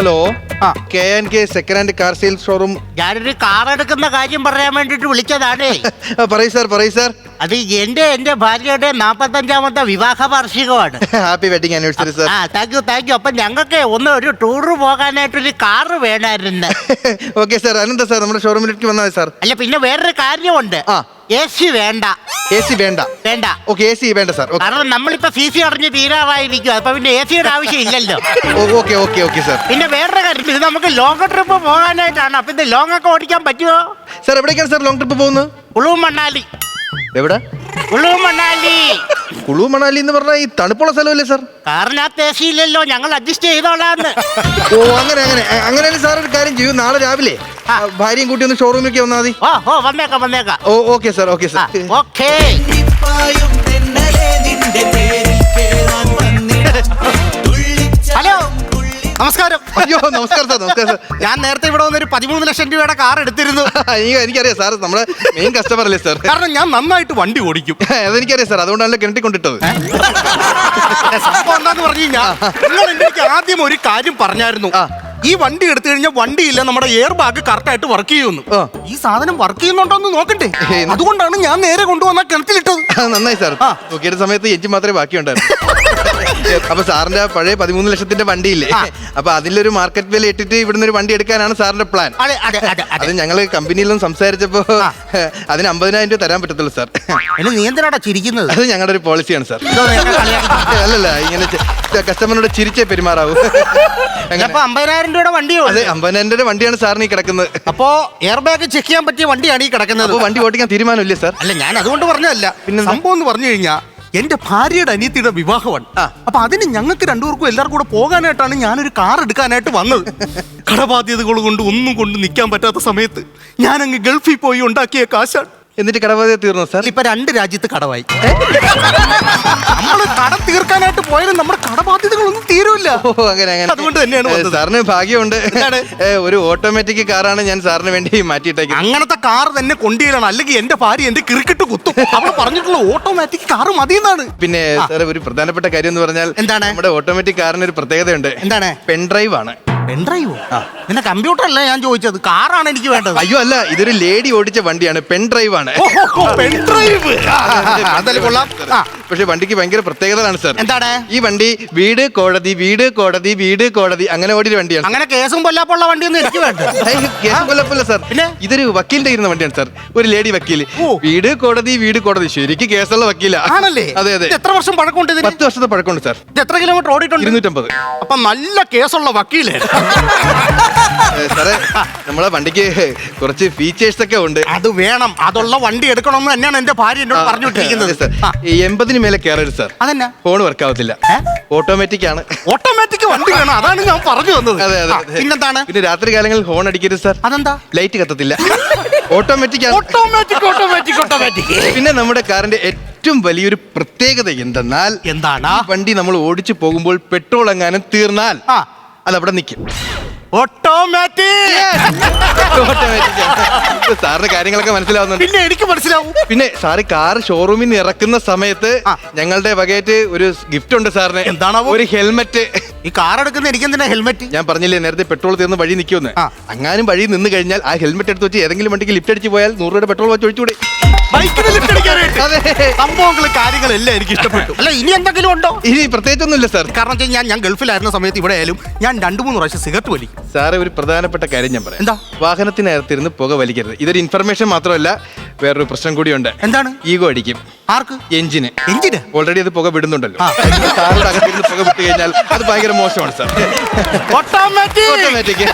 Hello ആ. K N K second hand car sale showroom ഞാനൊരു car എടുക്കുന്ന കാര്യം പറയാൻ വേണ്ടിട്ട് വിളിച്ചതാണേ. പറയൂ സാർ പറയൂ സാർ അത് എന്റെ എന്റെ ഭാര്യയുടെ നാപ്പത്തഞ്ചാമത്തെ വിവാഹ വാർഷികമാണ് ഹാപ്പി വെഡിങ് ആനിവേഴ്സറി സാർ ആ താങ്ക് യു താങ്ക് യു അപ്പൊ ഞങ്ങൾക്ക് ഒന്ന് ഒരു ടൂറ് പോകാനായിട്ടൊരു കാറ് വേണമായിരുന്നു ഓക്കെ സാർ അനന്താ സാർ നമ്മുടെ ഷോറൂമിലേക്ക് വന്നാൽ സാർ അല്ല പിന്നെ വേറൊരു കാര്യമുണ്ട്. ആ. എ സി വേണ്ട. എ സി വേണ്ട. വേണ്ട. ഓക്കെ എ സി വേണ്ട സാർ കാരണം നമ്മളിപ്പോ സി സി അടഞ്ഞ് തീരാറായിരിക്കും അപ്പൊ പിന്നെ എ സിയുടെ ആവശ്യം ഇല്ലല്ലോ ഓക്കെ ഓക്കെ ഓക്കെ സാർ പിന്നെ വേറൊരു കാര്യം ഇത് നമുക്ക് ലോങ് ട്രിപ്പ് പോകാനായിട്ടാണ്. അപ്പൊ ഇത് ലോങ് ഒക്കെ ഓടിക്കാൻ പറ്റുമോ സാർ എവിടേക്കാണ് സാർ ലോങ് ട്രിപ്പ് പോകുന്നത്? കുളു മണാലി എവിടെ? കുളു മണാലി. കുളു മണാലി എന്ന് പറഞ്ഞാൽ ഈ തണുപ്പുള്ള സ്ഥലമല്ലേ സാർ? കാറിനകത്ത് എ സി ഇല്ലല്ലോ ഞങ്ങൾ അഡ്ജസ്റ്റ് ചെയ്തോളാന്ന്. ഓ അങ്ങനെ അങ്ങനെ. അങ്ങനെ സാർ ഒരു കാര്യം ചെയ്യൂ. നാളെ രാവിലെ ആ. ഭാര്യയും കൂട്ടി ഒന്ന് ഷോറൂമിലേക്ക് വന്നാൽ മതി. ഓ ഓ വന്നേക്കാം വന്നേക്കാം. ഓ okay sir okay sir. Okay. പായും തെന്നലെ നിന്റെ പേരിൽ പേരാൻ വന്നിട. ഹലോ നമസ്കാരം. അയ്യോ നമസ്കാരം സാർ നമസ്കാരം സാർ. ഞാൻ നേരത്തെ ഇവിടെ വന്നൊരു പതിമൂന്ന് ലക്ഷം രൂപയുടെ കാർ എടുത്തിരുന്നു. എനിക്ക് എനിക്കറിയാം സാർ നമ്മുടെ മെയിൻ കസ്റ്റമർ അല്ലേ സാർ? കാരണം ഞാൻ നന്നായിട്ട് വണ്ടി ഓടിക്കും. അതെനിക്കറിയാം സാർ അതുകൊണ്ടാണല്ലോ കിണറ്റി കൊണ്ടിട്ടത് സംഭവം എന്താന്ന് പറഞ്ഞു കഴിഞ്ഞാൽ നിങ്ങൾ എനിക്ക് ആദ്യം ഒരു കാര്യം പറഞ്ഞായിരുന്നു. ഈ വണ്ടി എടുത്തു കഴിഞ്ഞാൽ വണ്ടിയില്ല നമ്മുടെ എയർ ബാഗ് കറക്റ്റ് ആയിട്ട് വർക്ക് ചെയ്യുന്നു ഈ സാധനം വർക്ക് ചെയ്യുന്നുണ്ടോ എന്ന് നോക്കണ്ടേ അതുകൊണ്ടാണ് ഞാൻ നേരെ കൊണ്ടുവന്ന കിണറ്റിലിട്ടത്. നന്നായി സാർ. ആ. നോക്കിയ സമയത്ത് എഞ്ചിൻ മാത്രമേ ബാക്കിയുണ്ടായിരുന്നു അപ്പൊ സാറിന്റെ പഴയ പതിമൂന്ന് ലക്ഷത്തിന്റെ വണ്ടിയില്ലേ? ഇല്ലേ അപ്പൊ അതിലൊരു മാർക്കറ്റ് വില ഇട്ടിട്ട് ഇവിടുന്ന് ഒരു വണ്ടി എടുക്കാനാണ് സാറിന്റെ പ്ലാൻ അതെ അതെ അതെ അത്. കമ്പനിയിൽ നിന്ന് സംസാരിച്ചപ്പോ. അതിന് അമ്പതിനായിരം രൂപ തരാൻ പറ്റത്തുള്ളൂ സാർ. എന്നെ നീ എന്തിനാടാ ചിരിക്കുന്നത്? അത് ഞങ്ങളുടെ ഒരു പോളിസിയാണ് സാർ. അല്ലല്ല ഇങ്ങനെ കസ്റ്റമറിനോട് ചിരിച്ചേ പെരുമാറാവൂ. അമ്പതിനായിരം രൂപയുടെ വണ്ടിയോ അതെ അമ്പതിനായിരം രൂപയുടെ വണ്ടിയാണ് സാറിന് ഈ കിടക്കുന്നത്. അപ്പോ എയർ ബാഗ് ചെക്ക് ചെയ്യാൻ പറ്റിയ വണ്ടിയാണ് ഈ കിടക്കുന്നത്. വണ്ടി ഓടിക്കാൻ തീരുമാനമില്ലേ സാർ? അല്ല ഞാൻ അതുകൊണ്ട് പറഞ്ഞതല്ല. പിന്നെ സംഭവം എന്ന് പറഞ്ഞു കഴിഞ്ഞാ എന്റെ ഭാര്യയുടെ അനിയത്തിയുടെ വിവാഹമാണ്. അപ്പൊ അതിന് ഞങ്ങൾക്ക് രണ്ടുപേർക്കും എല്ലാവർക്കും കൂടെ പോകാനായിട്ടാണ് ഞാനൊരു കാർ എടുക്കാനായിട്ട് വന്നത്. കടബാധ്യതകൾ കൊണ്ട് ഒന്നും കൊണ്ട് നിൽക്കാൻ പറ്റാത്ത സമയത്ത് ഞാനങ്ങ് ഗൾഫിൽ പോയി ഉണ്ടാക്കിയ കാശാണ്. എന്നിട്ട് കടബാധ്യത തീർന്നു സാർ? ഇപ്പൊ രണ്ട് രാജ്യത്ത് കടവായി. നമ്മൾ കട തീർക്കാനായിട്ട് പോയാലും നമ്മുടെ കടബാധ്യതകളൊന്നും തീരൂല ഓ അങ്ങനെ അങ്ങനെ. അതുകൊണ്ട് തന്നെയാണ് ഏ, വന്നത്. സാറിന് ഭാഗ്യമുണ്ട്. എന്താണ്? ഏ, ഒരു ഓട്ടോമാറ്റിക് കാറാണ് ഞാൻ സാറിന് വേണ്ടി മാറ്റിയിട്ടേക്കുന്നത്. അങ്ങനത്തെ കാർ തന്നെ കൊണ്ടുവരണം അല്ലെങ്കിൽ എന്റെ ഭാര്യ എന്റെ ക്രിക്കറ്റ് കുത്തും. അവൾ പറഞ്ഞിട്ടുള്ള ഓട്ടോമാറ്റിക് കാർ മതി എന്നാണ് പിന്നെ സാർ ഒരു പ്രധാനപ്പെട്ട കാര്യം എന്ന് പറഞ്ഞാൽ എന്താണ്? നമ്മുടെ ഓട്ടോമാറ്റിക് കാറിന് ഒരു പ്രത്യേകതയുണ്ട്. എന്താണ്? പെൻഡ്രൈവ് ആണ്. പെൻഡ്രൈവോ പിന്നെ കമ്പ്യൂട്ടർ അല്ല ഞാൻ ചോദിച്ചത്? കാറാണ് എനിക്ക് വേണ്ടത്. അയ്യോ അല്ല ഇതൊരു ലേഡി ഓടിച്ച വണ്ടിയാണ്. പെൻഡ്രൈവ് ആണ്. പെൻഡ്രൈവ് അതല്ലേ കൊള്ളാം. പക്ഷെ വണ്ടിക്ക് ഭയങ്കര പ്രത്യേകതയാണ് സാർ എന്താണ്? ഈ വണ്ടി വീട് കോടതി വീട് കോടതി വീട് കോടതി അങ്ങനെ ഓടിയ വണ്ടിയാണ് അങ്ങനെ കേസും കൊല്ലാപ്പുള്ള വണ്ടിയൊന്നും എനിക്ക് വേണ്ട. കേസും കൊല്ലപ്പല്ല സാർ പിന്നെ? ഇതൊരു വക്കീലിന്റെ ഇരുന്ന വണ്ടിയാണ് സാർ ഒരു ലേഡി വക്കീൽ വീട് കോടതി വീട് കോടതി. ശരിക്കും കേസുള്ള വക്കീല. ആണല്ലേ? അതെ അതെ. എത്ര വർഷം പഴക്കമുണ്ട് പത്ത് വർഷത്തെ പഴക്കമുണ്ട് സാർ എത്ര കിലോമീറ്റർ ഓടിയിട്ടുണ്ട്? ഇരുന്നൂറ്റമ്പത്. അപ്പൊ നല്ല കേസുള്ള വക്കീലേ. ഏ, സാറേ നമ്മളെ വണ്ടിക്ക് കുറച്ച് ഫീച്ചേഴ്സ് ഒക്കെ ഉണ്ട്. അത് വേണം. അതുള്ള വണ്ടി എടുക്കണം എന്ന് തന്നെയാണ് എന്റെ ഭാര്യ എന്നോട് പറഞ്ഞു വിട്ടിരിക്കുന്നത് അതെ, സാർ. ഈ എൺപതിന് മേലെ കയറരുത് സാർ. അതന്നെ? ഫോൺ വർക്ക് ആവത്തില്ല. ഓട്ടോമാറ്റിക് ആണ്. ഓട്ടോമാറ്റിക് വണ്ടി വേണം. അതാണ് ഞാൻ പറഞ്ഞു വന്നത്. അതെ അതെ. പിന്നെന്താണ്? പിന്നെ രാത്രി കാലങ്ങളിൽ ഹോൺ അടിക്കരുത് സാർ. അതെന്താ? ലൈറ്റ് കത്തത്തില്ല. ഓട്ടോമാറ്റിക് ഓട്ടോമാറ്റിക് ഓട്ടോമാറ്റിക് ഓട്ടോമാറ്റിക് പിന്നെ നമ്മുടെ കാറിന്റെ ഏറ്റവും വലിയൊരു പ്രത്യേകത എന്തെന്നാൽ എന്താണ്? വണ്ടി നമ്മൾ ഓടിച്ചു പോകുമ്പോൾ പെട്രോൾ എങ്ങാനും തീർന്നാൽ. അത് അവിടെ നിൽക്കും സാറിന്റെ കാര്യങ്ങളൊക്കെ മനസ്സിലാവുന്നുണ്ട്. പിന്നെ എനിക്ക് മനസ്സിലാവും. പിന്നെ സാറ് കാർ ഷോറൂമിൽ നിന്ന് ഇറക്കുന്ന സമയത്ത് ഞങ്ങളുടെ വകയായിട്ട് ഒരു ഗിഫ്റ്റ് ഉണ്ട് സാറിന്. എന്താണോ ഒരു ഹെൽമെറ്റ് ഈ കാർ എടുക്കുന്ന എനിക്ക് എന്തിനാ ഹെൽമെറ്റ് ഞാൻ പറഞ്ഞില്ലേ നേരത്തെ പെട്രോൾ തീർന്ന് വഴി നിൽക്കുമെന്ന്. അങ്ങാനും വഴി നിന്ന് കഴിഞ്ഞാൽ ആ ഹെൽമെറ്റ് എടുത്ത് വെച്ച് ഏതെങ്കിലും വണ്ടിക്ക് ലിഫ്റ്റ് അടിച്ച് പോയാൽ നൂറ് രൂപ പെട്രോൾ വെച്ച് ഒഴിച്ചുകൂടി. ബൈക്കിന് ലിഫ്റ്റ് അടിക്കാനായിട്ട്. കാര്യങ്ങളെല്ലാം എനിക്ക് ഇഷ്ടപ്പെട്ടു. അല്ല ഇനി എന്തെങ്കിലും ഉണ്ടോ? ഇനി പ്രത്യേകിച്ചൊന്നുമില്ല സാർ. കാരണം ഞാൻ ഞാൻ ഗൾഫിലായിരുന്ന സമയത്ത് ഇവിടെ ആയാലും ഞാൻ രണ്ടു മൂന്ന് പ്രാവശ്യം സിഗരറ്റ് വലിക്കും. സാറേ ഒരു പ്രധാനപ്പെട്ട കാര്യം ഞാൻ പറയാം എന്താ? വാഹനത്തിനകത്തിരുന്ന് പുക വലിക്കരുത് ഇതൊരു ഇൻഫർമേഷൻ മാത്രമല്ല വേറൊരു പ്രശ്നം കൂടിയുണ്ട്. എന്താണ്? ഈഗോ അടിക്കും. ആർക്ക്? എഞ്ചിന് എഞ്ചിന് ഓൾറെഡി അത് പുക വിടുന്നുണ്ടല്ലോ. ആ. കാറിന്റെ അകത്തിരുന്ന് പുക വിട്ട് കഴിഞ്ഞാൽ അത് ഭയങ്കര മോശമാണ് സാർ. ഓട്ടോമാറ്റിക് ഓട്ടോമാറ്റിക്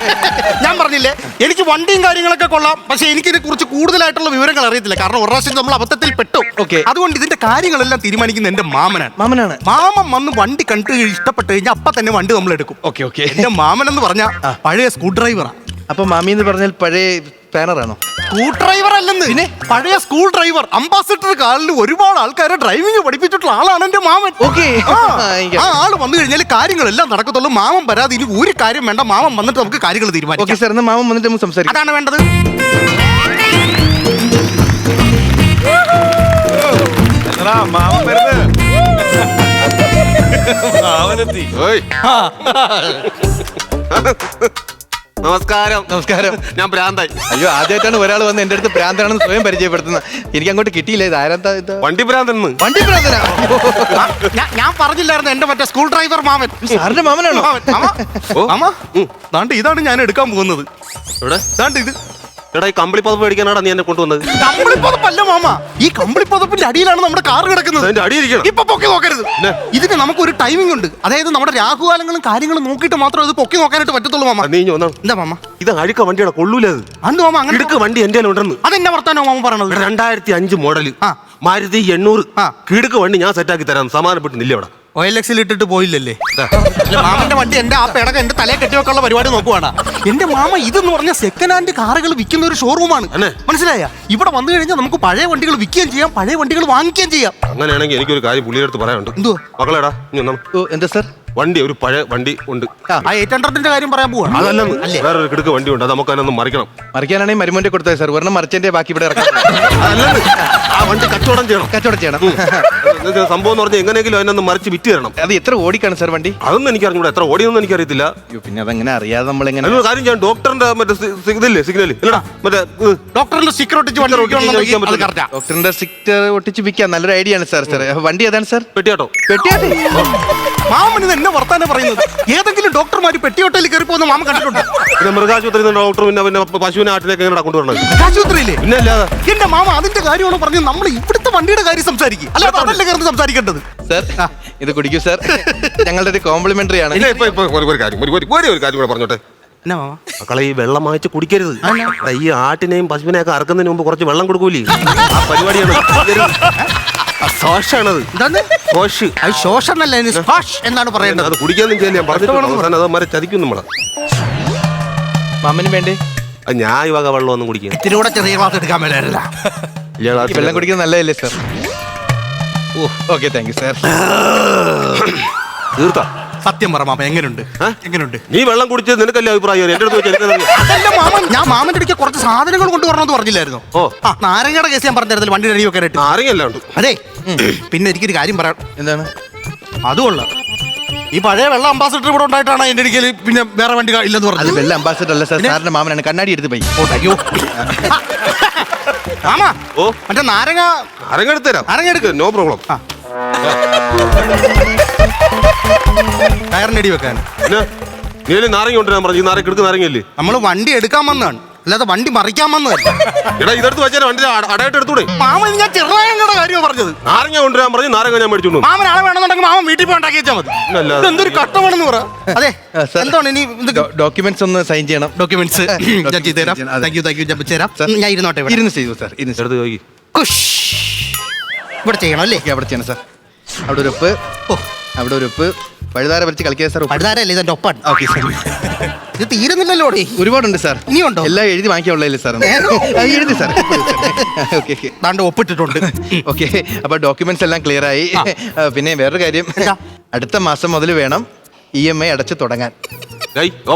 ഞാൻ പറഞ്ഞില്ലേ എനിക്ക് വണ്ടിയും കാര്യങ്ങളൊക്കെ കൊള്ളാം പക്ഷെ എനിക്ക് ഇതിനെ കുറിച്ച് കൂടുതലായിട്ടുള്ള വിവരങ്ങൾ അറിയത്തില്ല. കാരണം ഒരു പ്രാവശ്യം നമ്മൾ അബദ്ധത്തിൽ പെട്ടു. ഓക്കെ അതുകൊണ്ട് ഇതിന്റെ കാര്യങ്ങളെല്ലാം തീരുമാനിക്കുന്ന എന്റെ മാമനാണ്. മാമനാണ്. മാമൻ വന്ന് വണ്ടി കണ്ടു ഇഷ്ടപ്പെട്ടു കഴിഞ്ഞാൽ അപ്പൊ തന്നെ വണ്ടി നമ്മൾ എടുക്കും. ഓക്കെ ഓക്കെ എന്റെ മാമൻ എന്ന് പറഞ്ഞ പഴയ സ്ക്രൂ ഡ്രൈവറാണ് അപ്പൊ മാമി എന്ന് പറഞ്ഞാൽ പഴയ പാനറാണോ സ്കൂൾ ഡ്രൈവർ അല്ലെന്ന്. പിന്നെ? പഴയ സ്കൂൾ ഡ്രൈവർ അംബാസിഡർ കാലിൽ ഒരുപാട് ആൾക്കാരെ ഡ്രൈവിംഗ് പഠിപ്പിച്ചിട്ടുള്ള ആളാണ് എന്റെ മാമൻ. ഓക്കെ. ആ, ആൾ വന്നു കഴിഞ്ഞാൽ കാര്യങ്ങളെല്ലാം നടക്കത്തുള്ളൂ. മാമൻ വരാതെ ഇനി ഒരു കാര്യം വേണ്ട. മാമൻ വന്നിട്ട് നമുക്ക് കാര്യങ്ങൾ ഓക്കെ തീരുമാനിക്കാം സാർ എന്നാ മാമൻ വന്നിട്ട് നമുക്ക് സംസാരിക്കാം. അതാണ് വേണ്ടത്. എടാ, മാമൻ വരുന്നു. മാമനെത്തി. ഓയ്. നമസ്കാരം. നമസ്കാരം. ഞാൻ ഭ്രാന്തായി അയ്യോ ആദ്യമായിട്ടാണ് ഒരാൾ വന്ന് എന്റെ അടുത്ത് ഭ്രാന്താണെന്ന് സ്വയം പരിചയപ്പെടുത്തുന്നത്. എനിക്ക് അങ്ങോട്ട് കിട്ടിയില്ല ഇത്. ഇത്? വണ്ടി ഭ്രാന്തെന്ന് വണ്ടി പ്രാന്തനാ ഞാൻ- ഞാൻ പറഞ്ഞില്ലായിരുന്നു എന്റെ മറ്റേ സ്കൂൾ ഡ്രൈവർ മാമൻ. സാറിന്റെ മാമനാണോ? മാമൻ, മാമ. മാമ? ദാണ്ട് ഇതാണ് ഞാൻ എടുക്കാൻ പോകുന്നത്. ഇവിടെ ദാണ്ട് ഇത് എടാ ഈ കമ്പിളി പതപ്പ് മേടിക്കാനാടാ നീ എന്നെ കൊണ്ടുവന്നത്? കമ്പിളി കമ്പിളിപ്പതപ്പല്ല മാമ. ഈ കമ്പിളി കമ്പിളിപ്പതപ്പിന്റെ അടിയിലാണ് നമ്മുടെ കാർ കിടക്കുന്നത്. അതിന്റെ അടിയിരിക്കണം. ഇപ്പൊ പൊക്കി നോക്കരുത്. ഇതിന് നമുക്ക് ഒരു ടൈമിംഗ് ഉണ്ട്. അതായത് നമ്മുടെ രാഹുകാലങ്ങളും കാര്യങ്ങളും നോക്കിയിട്ട് മാത്രം ഇത് പൊക്കി നോക്കാനായിട്ട് പറ്റത്തുള്ളൂ മാമ. നീ എന്താ മാമ? ഇത് അഴുക്ക വണ്ടിയുടെ കൊള്ളൂല അത്. അന്ന് മാമ? അങ്ങനെ ഇടുക്ക് വണ്ടി എന്റെ ഉണ്ടെന്ന് അതെന്നെ വർത്താനോ മാമ പറയണത്? രണ്ടായിരത്തി അഞ്ച് മോഡൽ ആ. മാരുതി എണ്ണൂറ്. ആ. കിടുക്ക് വണ്ടി ഞാൻ സെറ്റാക്കി തരാം. സമാനപ്പെട്ട് നില്ല അവിടെ. എക്സിൽ ഇട്ടിട്ട് പോയില്ലല്ലേ? അല്ല, മാമന്റെ വണ്ടി എന്റെ ആ പേടക എന്റെ തലയെ കെട്ടിവെക്കാനുള്ള പരിപാടി നോക്കുവാണ്. എന്റെ മാമ ഇതെന്ന് പറഞ്ഞ സെക്കൻഡ് ഹാൻഡ് കാറുകൾ വിൽക്കുന്ന ഒരു ഷോറൂമാണ് അല്ലേ? മനസ്സിലായ? ഇവിടെ വന്നു കഴിഞ്ഞാൽ നമുക്ക് പഴയ വണ്ടികൾ വിൽക്കുകയും ചെയ്യാം പഴയ വണ്ടികൾ വാങ്ങിക്കുകയും ചെയ്യാം. അങ്ങനെയാണെങ്കിൽ എനിക്കൊരു കാര്യം പുള്ളിയുടെ അടുത്ത് പറയാനുണ്ട്. എന്തുവാ? മക്കളെടാ ഇനി ഒന്നാം ഓ, എന്താ സാർ വണ്ടി ഒരു പഴയ വണ്ടി ഉണ്ട്. ആ എയ്റ്റ് ഹൺഡ്രഡിന്റെ കാര്യം പറയാൻ പോവാണ് അതല്ല വേറെ വേറൊരു കിടക്ക് വണ്ടി ഉണ്ട് അത് നമുക്ക് അതിനൊന്ന് മറിക്കണം. മറിക്കാനാണെങ്കിൽ മരുമോന്റെ കൊടുത്തത് സാർ ഒരെണ്ണം മറിച്ചതിന്റെ ബാക്കി ഇവിടെ ഇറക്കാം. അതല്ലെന്ന് ആ വണ്ടി കച്ചവടം ചെയ്യണം. കച്ചവടം ചെയ്യണം. സംഭവം എന്ന് പറഞ്ഞാൽ എങ്ങനെയെങ്കിലും അതിനൊന്ന് മറിച്ച് വിറ്റ് തരണം. അത് എത്ര ഓടിക്കാണ് സാർ വണ്ടി? അതൊന്നും എനിക്ക് അറിഞ്ഞൂടാ എത്ര ഓടിയൊന്നും എനിക്കറിയത്തില്ല. അയ്യോ പിന്നെ അതങ്ങനെ അറിയാതെ നമ്മൾ എങ്ങനെ അതിനൊരു കാര്യം ചെയ്യാം. ഡോക്ടറിന്റെ മറ്റേ സി- സി- ഇതില്ലേ സിഗ്നൽ ഇല്ലടാ മറ്റേ ഇത്. ഡോക്ടറിന്റെ ഒട്ടിച്ച് വണ്ടി പറ്റില്ല. കറക്റ്റാ ഡോക്ടറിന്റെ സിക്റ്റർ ഒട്ടിച്ച് വിൽക്കാൻ നല്ലൊരു ഐഡിയ ആണ് സാർ സാർ വണ്ടി ഏതാണ് സാർ പെട്ടിയാട്ടോ. പെട്ടിയാട്ടെ. മാമൻ ഇത് എന്നെ വർത്താനം പറയുന്നത്? ഏതെങ്കിലും ഡോക്ടർമാർ പെട്ടിയോട്ടയിൽ കയറി പോകുന്ന മാമ കണ്ടിട്ടുണ്ട്? പിന്നെ മൃഗാശുപത്രി ഡോക്ടർ പിന്നെ പിന്നെ പശുവിനെ ആട്ടിലേക്ക് എങ്ങനെ കൊണ്ടുവരണം ആശുപത്രിയില്ലേ പിന്നെ അല്ലാതെ എന്റെ മാമ അതിന്റെ കാര്യമാണ് പറഞ്ഞത് നമ്മൾ ഇവിടുത്തെ വണ്ടിയുടെ കാര്യം സംസാരിക്കും. അല്ല അതല്ല കയറി സംസാരിക്കേണ്ടത്? സർ ഇത് കുടിക്കൂ സർ. ഞങ്ങളുടെ ഒരു കോംപ്ലിമെന്ററി ആണ്. ഇല്ല ഇപ്പൊ ഇപ്പൊ ഒരു ഒരു കാര്യം ഒരു ഒരു ഒരു ഒരു കാര്യം കൂടെ പറഞ്ഞോട്ടെ. എന്നാ മാമ? മക്കളെ ഈ വെള്ളം വാങ്ങിച്ച് കുടിക്കരുത്. ഈ ആട്ടിനെയും പശുവിനെയും ഒക്കെ അറക്കുന്നതിന് മുമ്പ് കുറച്ച് വെള്ളം കൊടുക്കൂലേ ആ പരിപാടിയാണ്. ആ, ശോഷാണത് എന്താണ്? ശോഷ് അത് ശോഷണല്ല ഇതിന് സ്പാഷ് എന്നാണ് പറയേണ്ടത്. അത് ചെയ്യില്ല ഞാൻ പറഞ്ഞിട്ടുണ്ട്. അവസാനം അത് മരെ ചതിക്കും നമ്മളെ. മാമന് വേണ്ടേ? അത് ഞാൻ ഈ വക വെള്ളം ഒന്നും കുടിക്കുക ഇത്തിരി കൂടെ ചെറിയ ക്ലാസ് എടുക്കാൻ മേലായിരുന്നില്ല ഈ വെള്ളം കുടിക്കുന്നത് നല്ലതല്ലേ സാർ ഓ ഓക്കെ താങ്ക് യു സാർ തീർത്താ. സത്യം പറ മാമ എങ്ങനെയുണ്ട്? എങ്ങനെയുണ്ട് നീ വെള്ളം കുടിച്ച് നിനക്കല്ലേ അഭിപ്രായം എന്റെ അടുത്ത് വെച്ച് അതല്ല മാമൻ ഞാൻ മാമന്റെ അടുക്ക കുറച്ച് സാധനങ്ങൾ കൊണ്ടുവരണമെന്ന് പറഞ്ഞില്ലായിരുന്നു? ഓ. ആ നാരങ്ങയുടെ കേസ് ഞാൻ പറഞ്ഞിരുന്നില്ല വണ്ടി റെഡി വെക്കാനായിട്ട് നാരങ്ങ ഉണ്ട്. അതെ. പിന്നെ എനിക്കൊരു കാര്യം പറയാം. എന്താണ്? അതുകൊള്ള ഈ പഴയ വെള്ള അംബാസിഡർ ഇവിടെ ഉണ്ടായിട്ടാണ് എന്റെ അടുക്കൽ പിന്നെ വേറെ വണ്ടി ഇല്ലെന്ന് അത് പറഞ്ഞത് വെള്ള അംബാസിഡർ അല്ല സാർ. സാറിന്റെ മാമനാണ്. കണ്ണാടി എടുത്ത് പോയി. ഓ, അയ്യോ. മാമാ ഓ. മറ്റേ നാരങ്ങ നാരങ്ങ എടുത്തരാം നാരങ്ങ എടുക്ക്. നോ പ്രോബ്ലം ആ. ടയറിന്റെ അടി വെക്കാൻ പിന്നെ നീ അല്ലേ നാരങ്ങ കൊണ്ടുവരാൻ പറഞ്ഞു. ഈ നാരങ്ങ എടുക്കുന്ന നാരങ്ങയില്ലേ? നമ്മൾ വണ്ടി എടുക്കാൻ വന്നതാണ്. അല്ലാതെ വണ്ടി മറിക്കാൻ വന്നതല്ല. എടാ ഇതെടുത്ത് വെച്ചാൽ വണ്ടി അട- അടയായിട്ട് എടുത്തൂടെ? മാമൻ ഞാൻ ചെറുനായങ്ങളുടെ കാര്യമാണ് പറഞ്ഞത്. നാരങ്ങ കൊണ്ടുവരാൻ പറഞ്ഞു നാരങ്ങ ഞാൻ മേടിച്ചോണ്ട് വന്നു. മാമൻ ആളെ വേണമെന്നുണ്ടെങ്കിൽ മാമൻ വീട്ടിൽ പോയി ഉണ്ടാക്കി വെച്ചാൽ മതി. ഇതെന്തൊരു കഷ്ടമാണെന്ന് പറ. അതെ ആ. എന്താണ് ഇനി ഡോക്യുമെന്റ്സ് ഒന്ന് സൈൻ ചെയ്യണം. ഡോക്യുമെന്റ്സ് ഞാൻ ചെയ്തുതരാം അതെ. താങ്ക് യു താങ്ക് യു ഞാൻ ഞാൻ ഇരുന്നോട്ടെ ഇവിടെ. ഇരുന്ന് ചെയ്തു സാർ ഇരുന്ന് എടുത്ത് കുഷ്. ഇവിടെ ചെയ്യണം അല്ലേ? ഓക്കെ അവിടെ ചെയ്യണം സാർ. അവിടെ ഒരു ഉപ്പ്. ഓ അവിടെ ഒരു ഉപ്പ്. പഴുതാര വരച്ച് കളിക്കുക സാർ. പഴുതാരല്ലേ ഇതെന്റെ ഒപ്പാണ്. ഓക്കെ സാർ ഇത് തീരുന്നില്ലല്ലോ ഒരുപാടുണ്ട് സാർ. ഇനിയുണ്ടോ? എല്ലാം എഴുതി വാങ്ങിക്കാനുള്ളതല്ലേ സാർ? എഴുതി സാർ. ഓക്കെ താണ്ട് ഒപ്പിട്ടിട്ടുണ്ട്. ഓക്കെ അപ്പൊ ഡോക്യുമെന്റ്സ് എല്ലാം ക്ലിയർ ആയി. പിന്നെ വേറൊരു കാര്യം. അടുത്ത മാസം മുതൽ വേണം ഇ എം ഐ അടച്ച് തുടങ്ങാൻ.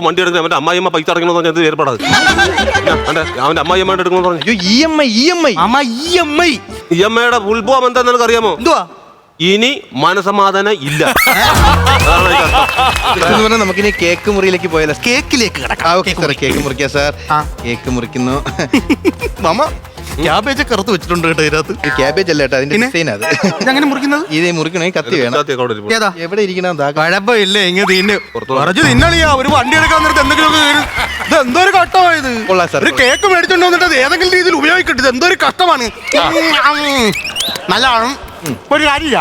വണ്ടി എടുക്കുന്നത് അവന്റെ അമ്മായിയമ്മ പൈസ അടയ്ക്കണമെന്ന് പറഞ്ഞാൽ ഇത് ഏർപ്പെടാതെ അവന്റെ അമ്മായിയമ്മയുടെ എടുക്കണമെന്ന് പറഞ്ഞു? അയ്യോ E M I E M I അമ്മ E M I E M ഐയുടെ ഉത്ഭവം എന്താണെന്ന് അറിയാമോ എന്തുവാ? ഇനി മനസമാധാനം ഇല്ല. അതാണ് അതിന്റെ അർത്ഥം. എന്ന് പറഞ്ഞാൽ നമുക്കിനി കേക്ക് മുറിയിലേക്ക് പോയാലോ? കേക്കിലേക്ക് ആ ഓക്കെ സാർ കേക്ക് മുറിക്കാം സാർ ആ. കേക്ക് മുറിക്കുന്നു. മാമ ക്യാബേജ് കറുത്ത് വെച്ചിട്ടുണ്ട് കേട്ടോ ഇതിനകത്ത്. ഇത് ക്യാബേജ് അല്ല കേട്ടോ അതിന്റെ പിന്നെ? ഡിസൈൻ അത്. ഇതെങ്ങനെ മുറിക്കുന്നത്? ഇത് മുറിക്കണേ? കത്തി വേണം? ഇതിനകത്തേക്ക് അവിടെ ഇരിപ്പുണ്ട്. ഏതാ? എവിടെ ഇരിക്കണം? ദാ കുഴപ്പമില്ല ഇങ്ങനെ തിന്നെ. പുറത്ത് വാ. കുറച്ച് തിന്നളിയാ ഒരു വണ്ടി എടുക്കാൻ നേരത്ത് എന്തെങ്കിലും ഇത് എന്തോ ഒരു കഷ്ടമായത് കൊള്ളാം സാർ, ഒരു കേക്ക് മേടിച്ചോണ്ട് വന്നിട്ട് അത് ഏതെങ്കിലും രീതിയിൽ ഉപയോഗിക്കട്ടെ ഇത് എന്തോ ഒരു കഷ്ടമാണ് നല്ലതാണ് ഒരു കാര്യമില്ല.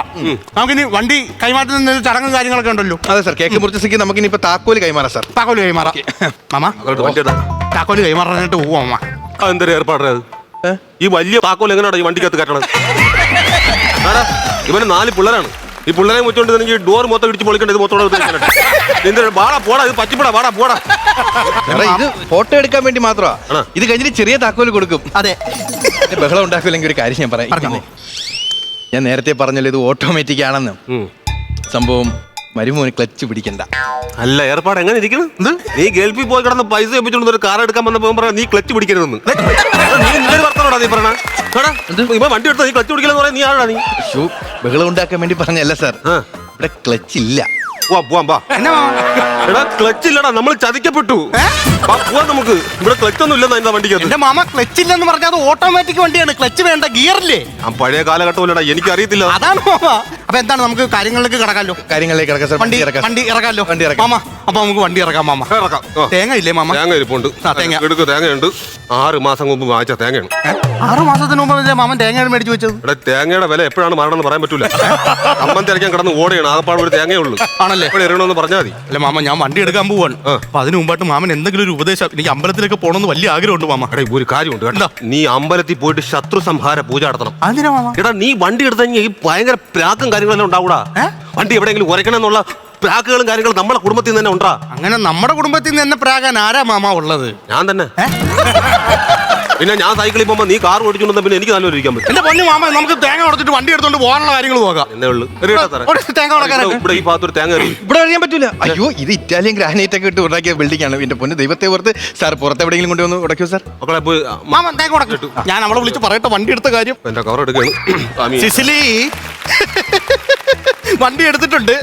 നമുക്കിനി വണ്ടി കൈമാറ്റുന്ന ചടങ്ങും കാര്യങ്ങളൊക്കെ ഉണ്ടല്ലോ. അതെ സാർ കേക്ക് മുറിച്ച സ്ഥിതിക്ക് നമുക്കിനി ഇപ്പൊ താക്കോൽ കൈമാറാം സാർ. താക്കോൽ കൈമാറാം. മാമ താക്കോൽ കൈമാറാനായിട്ട് പോവാ മാമ. അതെന്തൊരു ഏർപ്പാടാ ഈ വലിയ താക്കോൽ എങ്ങനെയാണ് ഈ വണ്ടിക്കകത്ത് കയറ്റണത് ഇവന് നാല് പിള്ളേരാണ്. ഈ പിള്ളേരെ വെച്ചോണ്ട് തന്നെ ഈ ഡോർ മൊത്തം ഇടിച്ച് പൊളിക്കേണ്ടത് ഇത് മൊത്തം എന്ത് വാടാ പോടാ ഇത് വാടാ പോടാ. ഇത് ഫോട്ടോ എടുക്കാൻ വേണ്ടി മാത്രമാ. ഇത് കഴിഞ്ഞിട്ട് ചെറിയ താക്കോൽ കൊടുക്കും. അതെ. ബഹളം ഉണ്ടാക്കില്ലെങ്കിൽ ഒരു കാര്യം ഞാൻ പറയാം. ഞാൻ നേരത്തെ പറഞ്ഞല്ലോ ഇത് ഓട്ടോമാറ്റിക് ആണെന്ന്. സംഭവം മരുമോന് ക്ലച്ച് പിടിക്കണ്ട. അല്ല ഏർപ്പാട് എങ്ങനെ ഇരിക്കുന്നു? നീ ഗൾഫിൽ പോയി കിടന്ന് പൈസ വെപ്പിച്ചോണ്ട് ഒരു കാർ എടുക്കാൻ വന്നപ്പോ പറയാ നീ ക്ലച്ച് പിടിക്കരുതെന്ന്. നീ പറഞ്ഞ വണ്ടി എടുത്താ നീ ക്ലച്ച് പിടിക്കില്ലെന്ന് പറയാൻ നീ ആടാ നീ. ഷൂ ബഹളം ഉണ്ടാക്കാൻ വേണ്ടി പറഞ്ഞല്ല സാർ. ഇവിടെ ക്ലച്ച് ഇല്ല. പോവാം പോവാം എടാ ക്ലച്ച് ഇല്ലടാ നമ്മൾ ചതിക്കപ്പെട്ടു. വാ, പോവാം നമുക്ക്. ഇവിടെ ക്ലച്ച് ഒന്നും ഇല്ലെന്നാ എന്റെ വണ്ടിക്കകത്ത്. എന്റെ മാമ ക്ലച്ച് ഇല്ലെന്ന് പറഞ്ഞാൽ അത് ഓട്ടോമാറ്റിക് വണ്ടിയാണ്. ക്ലച്ച് വേണ്ട ഗിയറില്ലേ ആ പഴയ കാലഘട്ടമല്ലടാ എനിക്കറിയത്തില്ല. അതാണ് മാമ. അപ്പൊ എന്താണ് നമുക്ക് കാര്യങ്ങളിലേക്ക് കിടക്കാമല്ലോ കാര്യങ്ങളിലേക്ക് കിടക്കാം സാർ വണ്ടി ഇറക്കാം വണ്ടി ഇറക്കാമല്ലോ വണ്ടി ഇറക്കാം. മാമ അപ്പൊ നമുക്ക് വണ്ടി ഇറക്കാം മാമ. ഇറക്കാം. ആ. തേങ്ങ ഇല്ലേ മാമ? തേങ്ങ ഇരിപ്പുണ്ട്. ആ, തേങ്ങ. എടുക്ക് തേങ്ങയുണ്ട് ആറ് മാസം മുമ്പ് വാങ്ങിച്ച തേങ്ങയാണ്. ഏ? ആറ് മാസത്തിന് മുമ്പ് മാമൻ തേങ്ങയാണ് മേടിച്ചു വെച്ചത്. ഇവിടെ തേങ്ങയുടെ വില എപ്പോഴാണ് മാറണമെന്ന് പറയാൻ പറ്റൂല. അമ്മൻ തിരക്കാൻ കിടന്ന് ഓടുകയാണ്. ആകപ്പാട് ഒരു തേങ്ങയേ ഉള്ളൂ. ആണല്ലേ? എപ്പോഴും ഇറങ്ങണമെന്ന് പറഞ്ഞാൽ മതി. അല്ല മാമ ഞാൻ വണ്ടി എടുക്കാൻ പോവാണ്. അപ്പൊ അതിന് മുമ്പായിട്ട് മാമൻ എന്തെങ്കിലും ഒരു ഉപദേശം എനിക്ക് അമ്പലത്തിലേക്ക് പോകണമെന്ന് വലിയ ആഗ്രഹമുണ്ട് മാമ. എടാ ഒരു കാര്യമുണ്ട് കേട്ടോ. നീ അമ്പലത്തിൽ പോയിട്ട് ശത്രു സംഹാര പൂജ നടത്തണം. അതിനാ മാമ? എടാ നീ വണ്ടി എടുത്തു കഴിഞ്ഞാൽ ഈ ഭയങ്കര പ്രാക്കും കാര്യങ്ങളെല്ലാം ഉണ്ടാവൂടാ. വണ്ടി എവിടെയെങ്കിലും ഉരയ്ക്കണം എന്നുള്ള പ്രാക്കുകളും കാര്യങ്ങളും നമ്മളെ കുടുംബത്തിൽ നിന്ന് തന്നെ ഉണ്ടാ. അങ്ങനെ നമ്മുടെ കുടുംബത്തിൽ നിന്ന് തന്നെ പ്രാകാൻ ആരാ മാമ ഉള്ളത്? ഞാൻ തന്നെ. പിന്നെ ഞാൻ സൈക്കിളിൽ പോകുമ്പോ നീ കാർ ഓടിച്ചുണ്ടെന്ന് പിന്നെ എനിക്ക് നല്ലൊരു ഇരിക്കാൻ പറ്റും. എന്റെ പൊന്നു മാമ നമുക്ക് തേങ്ങ ഉടച്ചിട്ട് വണ്ടി എടുത്തോണ്ട് പോകാനുള്ള കാര്യങ്ങൾ പോകാം എന്നേ ഉള്ളു. ഒരു തേങ്ങ. ഇവിടെ ഈ ഭാഗത്തൊരു തേങ്ങ ഇവിടെ അറിയാൻ പറ്റില്ല അയ്യോ ഇത് ഇറ്റാലിയൻ ഗ്രാനൈറ്റ് ഒക്കെ ഇട്ട് ഉണ്ടാക്കിയ ബിൽഡിംഗ് ആണ്. എന്റെ പൊന്ന് ദൈവത്തെ ഓർത്ത് സാർ പുറത്ത് എവിടെയെങ്കിലും കൊണ്ടുവന്ന് ഉടക്കൂ സാർ? മക്കളെ പോയി ആ, മാമ തേങ്ങ ഉടക്കിട്ടു ഞാൻ അവളെ വിളിച്ച് പറയട്ടെ വണ്ടി എടുത്ത കാര്യം. എന്റെ കവർ എടുക്കുകയാണ് സ്വാമി. സിസിലി. വണ്ടി എടുത്തിട്ടുണ്ട്.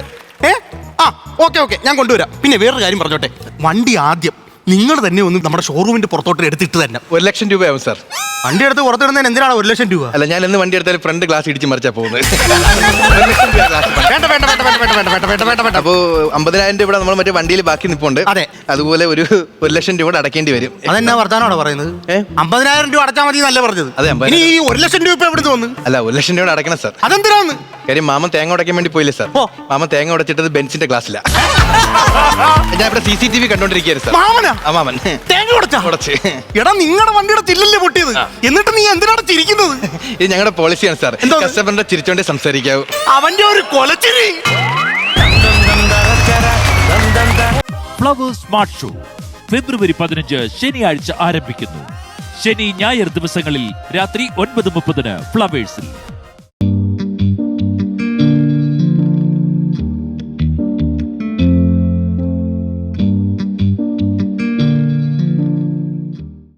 ഏ? ആ ഓക്കെ ഓക്കെ. ഞാൻ കൊണ്ടുവരാം. പിന്നെ വേറൊരു കാര്യം പറഞ്ഞോട്ടെ. വണ്ടി ആദ്യം നിങ്ങൾ തന്നെ ഒന്ന് നമ്മുടെ ഷോറൂമിന്റെ പുറത്തോട്ട് എടുത്തിട്ട് തന്നെ. ഒരു ലക്ഷം രൂപയാവും സാർ വണ്ടി എടുത്ത് പുറത്തിടുന്നതിന് എന്തിനാണ് ഒരു ലക്ഷം രൂപ? അല്ല ഞാൻ എന്ന് വണ്ടി എടുത്താൽ ഫ്രണ്ട് ഗ്ലാസ് ഇടിച്ച് മറിച്ചാ പോകുന്നത്. വേണ്ട വേണ്ട വേണ്ട വേണ്ട വേണ്ട വേണ്ട വേണ്ട വേണ്ട വേണ്ട വേണ്ട. അപ്പോ അമ്പതിനായിരം രൂപ നമ്മൾ മറ്റേ വണ്ടിയിൽ ബാക്കി നിപ്പുണ്ട്. അതെ. അതുപോലെ ഒരു ഒരു ലക്ഷം രൂപ അടക്കേണ്ടി വരും. അതെന്നാ വർത്താനോടെ പറയുന്നത്? ഏ? അമ്പതിനായിരം രൂപ അടച്ചാൽ മതി നല്ല പറഞ്ഞത്? അതെ, അമ്പതിനായിരം. ഇനി ഈ ഒരു ലക്ഷം രൂപ ഇപ്പൊ എവിടുന്ന് വന്ന്? അല്ല ഒരു ലക്ഷം രൂപ അടക്കണം സാർ അതെന്തിനാന്ന്? കാര്യം മാമൻ തേങ്ങ ഉടയ്ക്കാൻ വേണ്ടി പോയില്ലേ സാർ ഓ. മാമൻ തേങ്ങ ഉടച്ചിട്ടത് ബെൻസിന്റെ ഗ്ലാസ്സില ഞാൻ ഇവിടെ സി സി ടി വി കണ്ടോണ്ടിരിക്കുകയായിരുന്നു സാർ മാമനാ? ആ മാമൻ തേങ്ങ ഉടച്ചാ? ഉടച്ച്. എടാ നിങ്ങളുടെ വണ്ടിയുടെ ചില്ലല്ലേ പൊട്ടിയത്? എന്നിട്ട് നീ എന്തിനാണ് ചിരിക്കുന്നത്? ഇത് ഞങ്ങളുടെ പോളിസിയാണ് സാർ. എന്തോ? കസ്റ്റമറിന്റെ ചിരിച്ചോണ്ടേ സംസാരിക്കാവൂ. അവന്റെ ഒരു കൊലച്ചിരി. ഫ്ലവേഴ്സ് സ്മാർട്ട് ഷോ ഫെബ്രുവരി പതിനഞ്ച് ശനിയാഴ്ച ആരംഭിക്കുന്നു. ശനി ഞായർ ദിവസങ്ങളിൽ രാത്രി ഒൻപത് മുപ്പതിന് ഫ്ലവേഴ്സിൽ.